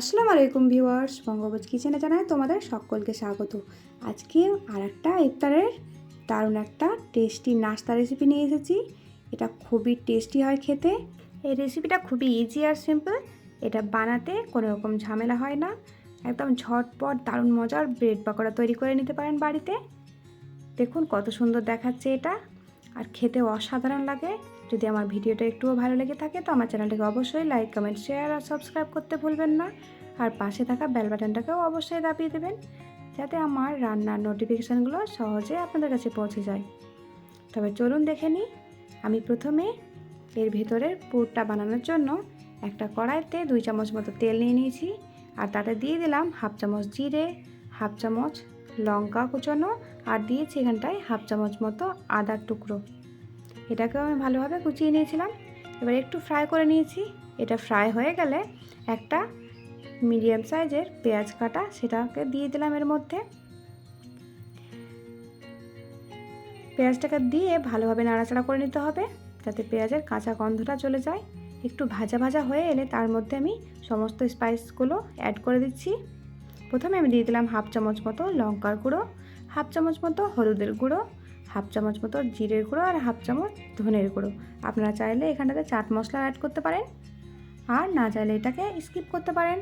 আসসালামু আলাইকুম ভিউয়ার্স বঙ্গবোজ কিচেনে জানাই তোমাদের সকলকে স্বাগত। আজকে আর একটা ইফতারের দারুণ একটা টেস্টি নাস্তা রেসিপি নিয়ে এসেছি। এটা খুবই টেস্টি হয় খেতে। এই রেসিপিটা খুবই ইজি আর সিম্পল এটা বানাতে কোনো রকম ঝামেলা হয় না। একদম ঝটপট দারুণ মজার ব্রেড পাকোড়া তৈরি করে নিতে পারেন বাড়িতে। দেখুন কত সুন্দর দেখাচ্ছে এটা। আর খেতে অসাধারণ লাগে। যদি আমার ভিডিওটা একটুও ভালো লেগে থাকে, তো আমার চ্যানেলটাকে অবশ্যই লাইক কমেন্ট শেয়ার আর সাবস্ক্রাইব করতে ভুলবেন না। আর পাশে থাকা বেল বাটনটাকেও অবশ্যই দাবিয়ে দেবেন, যাতে আমার রান্নার নোটিফিকেশানগুলো সহজে আপনাদের কাছে পৌঁছে যায়। তবে চলুন দেখে নিই, আমি প্রথমে এর ভেতরের পুরটা বানানোর জন্য একটা কড়াইতে দুই চামচ মতো তেল নিয়ে নিয়েছি, আর তাতে দিয়ে দিলাম হাফ চামচ জিরে, হাফ চামচ লঙ্কা কুচানো, আর দিয়েছি এখানটায় হাফ চামচ মতো আদার টুকরো। এটাকেও আমি ভালোভাবে কুচিয়ে নিয়েছিলাম। এবার একটু ফ্রাই করে নিয়েছি। এটা ফ্রাই হয়ে গেলে একটা মিডিয়াম সাইজের পেঁয়াজ কাটা সেটাকে দিয়ে দিলাম এর মধ্যে। পেঁয়াজটাকে দিয়ে ভালোভাবে নাড়াচাড়া করে নিতে হবে যাতে পেঁয়াজের কাঁচা গন্ধটা চলে যায়। একটু ভাজা ভাজা হয়ে এলে তার মধ্যে আমি সমস্ত স্পাইসগুলো অ্যাড করে দিচ্ছি। প্রথমে আমি দিয়ে দিলাম হাফ চামচ মতো লঙ্কার গুঁড়ো হাফ চামচ মতো হলুদের গুঁড়ো হাফ চামচ মতো জিরের গুঁড়ো আর হাফ চামচ ধনের গুঁড়ো। আপনারা চাইলে এখানটাতে চাট মশলা অ্যাড করতে পারেন। আর না চাইলে এটাকে স্কিপ করতে পারেন।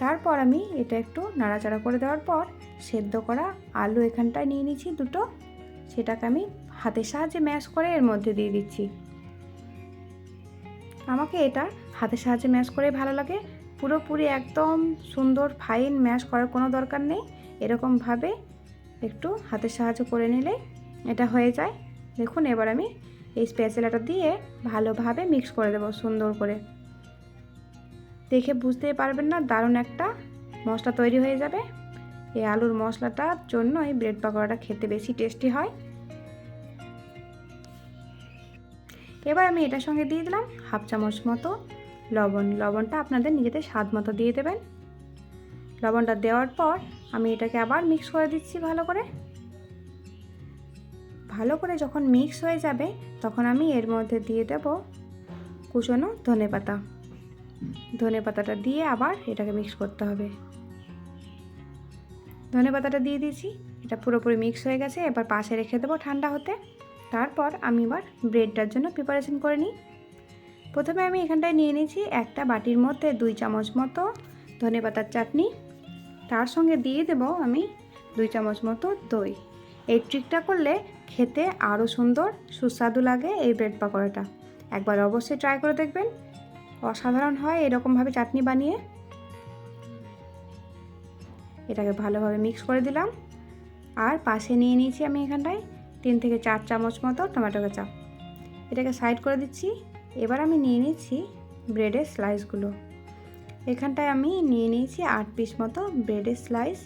তারপর আমি এটা একটু নাড়াচাড়া করে দেওয়ার পর সেদ্ধ করা আলু এখানটায় নিয়ে নিচ্ছি দুটো। সেটাকে আমি হাতের সাহায্যে ম্যাশ করে এর মধ্যে দিয়ে দিচ্ছি। আমাকে এটা হাতের সাহায্যে ম্যাশ করে ভালো লাগে। পুরোপুরি একদম সুন্দর ফাইন ম্যাশ করার কোনো দরকার নেই। এরকমভাবে একটু হাতের সাহায্য করে নিলে এটা হয়ে যায়। দেখুন, এবার আমি এই স্পেশালাটা দিয়ে ভালোভাবে মিক্স করে দেবো, সুন্দর করে। দেখে বুঝতেই পারবেন না, দারুণ একটা মশলা তৈরি হয়ে যাবে। এই আলুর মশলাটার জন্য এই ব্রেড পাকোড়াটা খেতে বেশি টেস্টি হয়। এবার আমি এটার সঙ্গে দিয়ে দিলাম হাফ চামচ মতো লবণ। লবণটা আপনাদের নিজেদের স্বাদ মতো দিয়ে দেবেন। লবণটা দেওয়ার পর আমি এটাকে আবার মিক্স করে দিচ্ছি ভালো করে। ভালো করে যখন মিক্স হয়ে যাবে, তখন আমি এর মধ্যে দিয়ে দেব কুচনো ধনে পাতা। ধনে পাতাটা দিয়ে আবার এটাকে মিক্স করতে হবে। ধনে পাতাটা দিয়ে দিয়েছি, এটা পুরোপুরি মিক্স হয়ে গেছে, এবার পাশে রেখে দেবো ঠান্ডা হতে। তারপর আমি এবার ব্রেডটার জন্য প্রিপারেশন করে নিই। প্রথমে আমি এখানটায় নিয়ে নিয়েছি একটা বাটির মধ্যে দুই চামচ মতো ধনে পাতার চাটনি। তার সঙ্গে দিয়ে দেব আমি দুই চামচ মতো দই। এই ট্রিকটা করলে খেতে আরও সুন্দর, সুস্বাদু লাগে এই ব্রেড পাকোড়াটা। একবার অবশ্যই ট্রাই করে দেখবেন। অসাধারণ হয় এরকমভাবে চাটনি বানিয়ে। এটাকে ভালোভাবে মিক্স করে দিলাম। আর পাশে নিয়ে নিয়েছি আমি এখানটায় তিন থেকে চার চামচ মতো টমেটো কেচাপ এটাকে সাইড করে দিচ্ছি। এবার আমি নিয়ে নিচ্ছি ব্রেডের স্লাইসগুলো এখানটায় আমি নিয়ে নিয়েছি আট পিস মতো ব্রেডের স্লাইস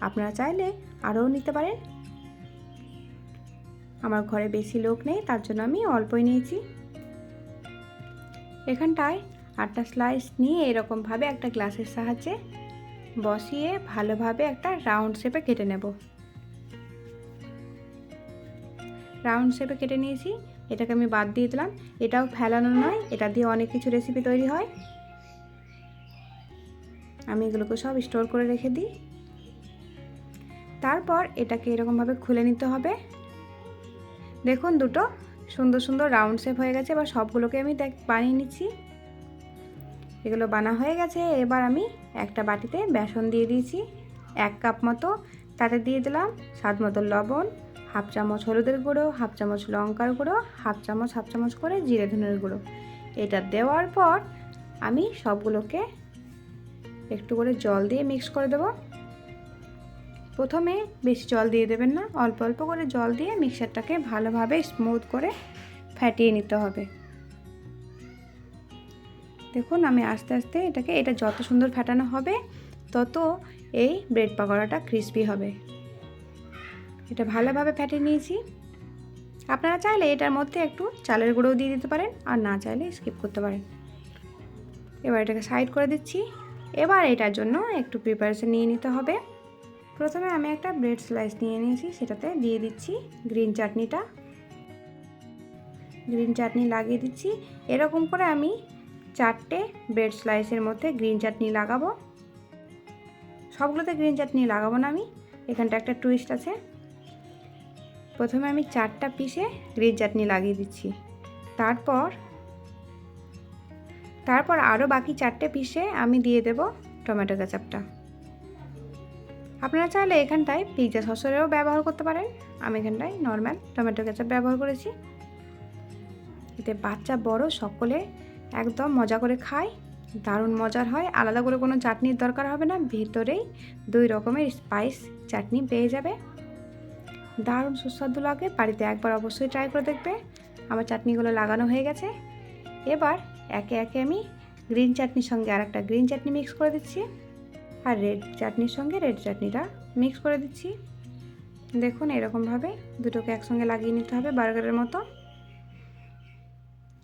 আপনারা চাইলে আরও নিতে পারেন। আমার ঘরে বেশি লোক নেই, তার জন্য আমি অল্পই নিয়েছি। এখানটায় আটটা স্লাইস নিয়ে এরকমভাবে একটা গ্লাসের সাহায্যে বসিয়ে ভালোভাবে একটা রাউন্ড শেপে কেটে নেব। রাউন্ড শেপে কেটে নিয়েছি। এটাকে আমি বাদ দিয়ে দিলাম। এটাও ফেলানো নয়, এটা দিয়ে অনেক কিছু রেসিপি তৈরি হয়। আমি এগুলোকে সব স্টোর করে রেখে দিই। তারপর এটাকে এরকমভাবে খুলে নিতে হবে। দেখুন দুটো সুন্দর সুন্দর রাউন্ড শেপ হয়ে গেছে, এবার সবগুলোকে আমি বানিয়ে নিচ্ছি। এগুলো বানা হয়ে গেছে, এবার আমি একটা বাটিতে বেসন দিয়ে দিয়েছি। এক কাপ মতো তাতে দিয়ে দিলাম স্বাদ মতো লবণ, হাফ চামচ হলুদের গুঁড়ো, হাফ চামচ লঙ্কার গুঁড়ো, হাফ চামচ হাফ চামচ করে জিরে ধনের গুঁড়ো। এটা দেওয়ার পর আমি সবগুলোকে একটু করে জল দিয়ে মিক্স করে দেব। প্রথমে বেশি জল দিয়ে দেবেন না, অল্প অল্প করে জল দিয়ে মিক্সারটাকে ভালোভাবে স্মুথ করে ফ্যাটিয়ে নিতে হবে। দেখুন, আমি আস্তে আস্তে এটাকে, এটা যত সুন্দর ফ্যাটানো হবে, তত এই ব্রেড পাকোড়াটা ক্রিস্পি হবে। এটা ভালোভাবে ফ্যাটিয়ে নিয়েছি। আপনারা চাইলে এটার মধ্যে একটু চালের গুঁড়োও দিয়ে দিতে পারেন, আর না চাইলে স্কিপ করতে পারেন। এবার এটাকে সাইড করে দিচ্ছি। এবার এটার জন্য একটু প্রিপারেশন নিয়ে নিতে হবে। প্রথমে আমি একটা ব্রেড স্লাইস নিয়ে নিয়েছি, সেটাতে দিয়ে দিচ্ছি গ্রিন চাটনিটা গ্রিন চাটনি লাগিয়ে দিচ্ছি। এরকম করে আমি চারটে ব্রেড স্লাইসের মধ্যে গ্রিন চাটনি লাগাবো। সবগুলোতে গ্রিন চাটনি লাগাবো না আমি, এখানটা একটা টুইস্ট আছে। প্রথমে আমি চারটা পিসে গ্রিন চাটনি লাগিয়ে দিচ্ছি। তারপর তারপর আরও বাকি চারটে পিসে আমি দিয়ে দেব টমেটো কেচাপটা। আপনারা চাইলে এখানটায় পিৎজা সসেরও ব্যবহার করতে পারেন। আমি এখানটায় নর্মাল টমেটো কেচাপ ব্যবহার করেছি। এতে বাচ্চা বড় সকলে একদম মজা করে খায়। দারুণ মজার হয়। আলাদা করে কোনো চাটনির দরকার হবে না। ভেতরেই দুই রকমের স্পাইস চাটনি পেয়ে যাবে। দারুণ সুস্বাদু লাগে। বাড়িতে একবার অবশ্যই ট্রাই করে দেখবে। আমার চাটনিগুলো লাগানো হয়ে গেছে। এবার একে একে আমি গ্রিন চাটনির সঙ্গে আর একটা গ্রিন চাটনি মিক্স করে দিচ্ছি। আর রেড চাটনির সঙ্গে রেড চাটনিটা মিক্স করে দিচ্ছি। দেখুন এরকমভাবে দুটোকে একসঙ্গে লাগিয়ে নিতে হবে বার্গারের মতো।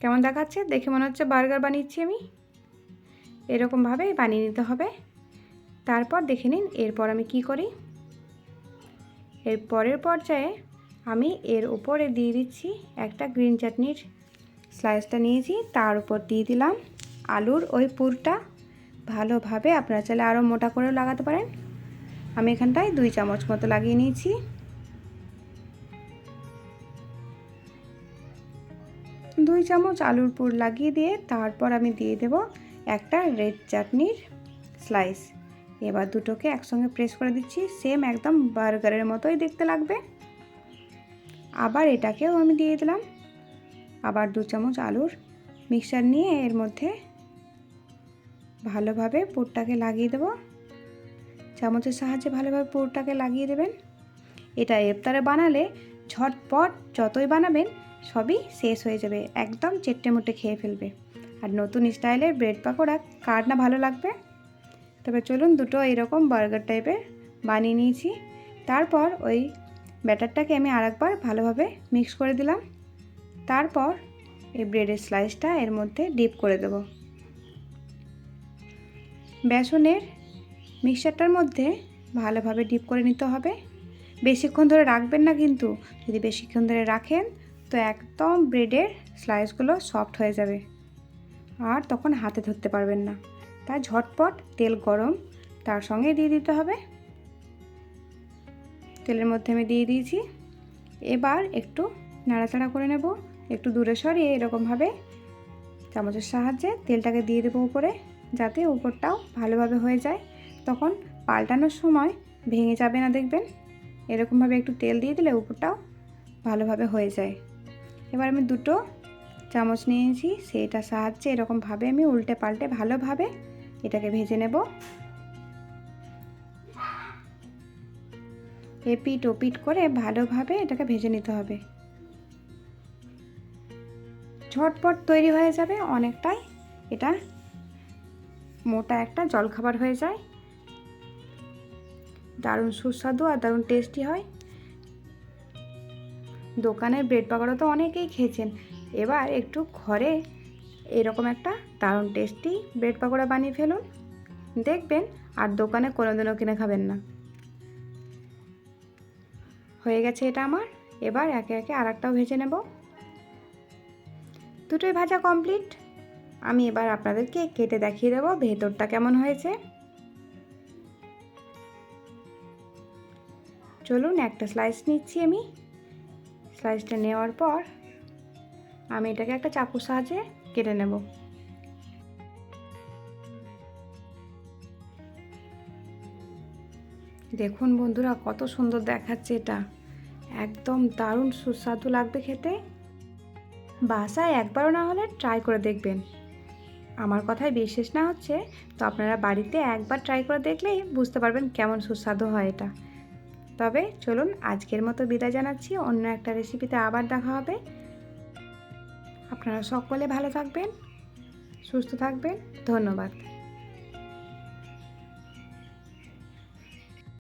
কেমন দেখাচ্ছে? দেখে মনে হচ্ছে বার্গার বানিয়েছি আমি। এরকমভাবে বানিয়ে নিতে হবে। তারপর দেখে নিন এরপর আমি কি করি। এর পরের পর্যায়ে আমি এর উপরে দিয়ে দিচ্ছি একটা গ্রিন চাটনির স্লাইসটা নিয়েছি, তার উপর দিয়ে দিলাম আলুর ওই পুরটা। ভালোভাবে আপনারা চাইলে আরও মোটা করেও লাগাতে পারেন। আমি এখানটায় দুই চামচ মতো লাগিয়ে নিয়েছি। দুই চামচ আলুর পুর লাগিয়ে দিয়ে তারপর আমি দিয়ে দেব একটা রেড চাটনির স্লাইস এবার দুটোকে একসঙ্গে প্রেস করে দিচ্ছি সেম একদম বার্গারের মতোই দেখতে লাগবে। আবার এটাকেও আমি দিয়ে দিলাম। আবার দু চামচ আলুর মিক্সার নিয়ে এর মধ্যে ভালোভাবে পুরটাকে লাগিয়ে দেব। চামচের সাহায্যে ভালোভাবে পুরটাকে লাগিয়ে দেবেন। এটা ইফতারে বানালে ঝটপট যতই বানাবেন সবই শেষ হয়ে যাবে, একদম চেট্টে মুটে খেয়ে ফেলবে। আর নতুন স্টাইলের ব্রেড পাকোড়া কার না ভালো লাগবে? তবে চলুন দুটো এরকম বার্গার টাইপের বানিয়ে নিয়েছি। তারপর ওই ব্যাটারটাকে আমি আরেকবার ভালোভাবে মিক্স করে দিলাম। তারপর এই ব্রেডের স্লাইসটা এর মধ্যে ডিপ করে দেব। বেসনের মিক্সারটার মধ্যে ভালোভাবে ডিপ করে নিতে হবে। বেশিক্ষণ ধরে রাখবেন না কিন্তু, যদি বেশিক্ষণ ধরে রাখেন, তো একদম ব্রেডের স্লাইসগুলো সফট হয়ে যাবে। আর তখন হাতে ধরতে পারবেন না। তাই ঝটপট তেল গরম তার সঙ্গে দিয়ে দিতে হবে। তেলের মধ্যে আমি দিয়ে দিয়েছি। এবার একটু নাড়াচাড়া করে নেব। একটু দূরে সরিয়ে এরকমভাবে চামচের সাহায্যে তেলটাকে দিয়ে দেবো উপরে, যাতে উপরটাও ভালোভাবে হয়ে যায়। তখন পাল্টানোর সময় ভেঙে যাবে না দেখবেন। এরকমভাবে একটু তেল দিয়ে দিলে উপরটাও ভালোভাবে হয়ে যায়। এবার আমি দুটো চামচ নিয়েছি, সেইটার সাহায্যে এরকমভাবে আমি উল্টে পাল্টে ভালোভাবে এটাকে ভেজে নেব। এপিট ওপিট করে ভালোভাবে এটাকে ভেজে নিতে হবে। ঝটপট তৈরি হয়ে যাবে, অনেকটাই। এটা মোটা একটা জলখাবার হয়ে যায়। দারুণ সুস্বাদু আর দারুণ টেস্টি হয়। দোকানের ব্রেড পাকোড়া তো অনেকেই খেয়েছেন। এবার একটু ঘরে এরকম একটা দারুণ টেস্টি ব্রেড পাকোড়া বানিয়ে ফেলুন। দেখবেন আর দোকানে কোনোদিনও কিনে খাবেন না। হয়ে গেছে এটা আমার। এবার একে একে আর একটাও ভেজে নেব। দুটোই ভাজা কমপ্লিট আমি এবার আপনাদেরকে কেটে দেখিয়ে দেবো ভেতরটা কেমন হয়েছে। চলুন একটা স্লাইস নিচ্ছি আমি। স্লাইসটা নেওয়ার পর আমি এটাকে একটা চাকুর সাহায্যে কেটে নেব। দেখুন বন্ধুরা কত সুন্দর দেখাচ্ছে এটা। একদম দারুণ সুস্বাদু লাগবে খেতে। বাসায় একবারও না হলে ট্রাই করে দেখবেন। আমার কথায় বিশ্বাস না হচ্ছে, তো আপনারা বাড়িতে একবার ট্রাই করে দেখলেই বুঝতে পারবেন কেমন সুস্বাদু হয় এটা। তবে চলুন আজকের মতো বিদায় জানাচ্ছি, অন্য একটা রেসিপিতে আবার দেখা হবে। আপনারা সকলে ভালো থাকবেন, সুস্থ থাকবেন, ধন্যবাদ।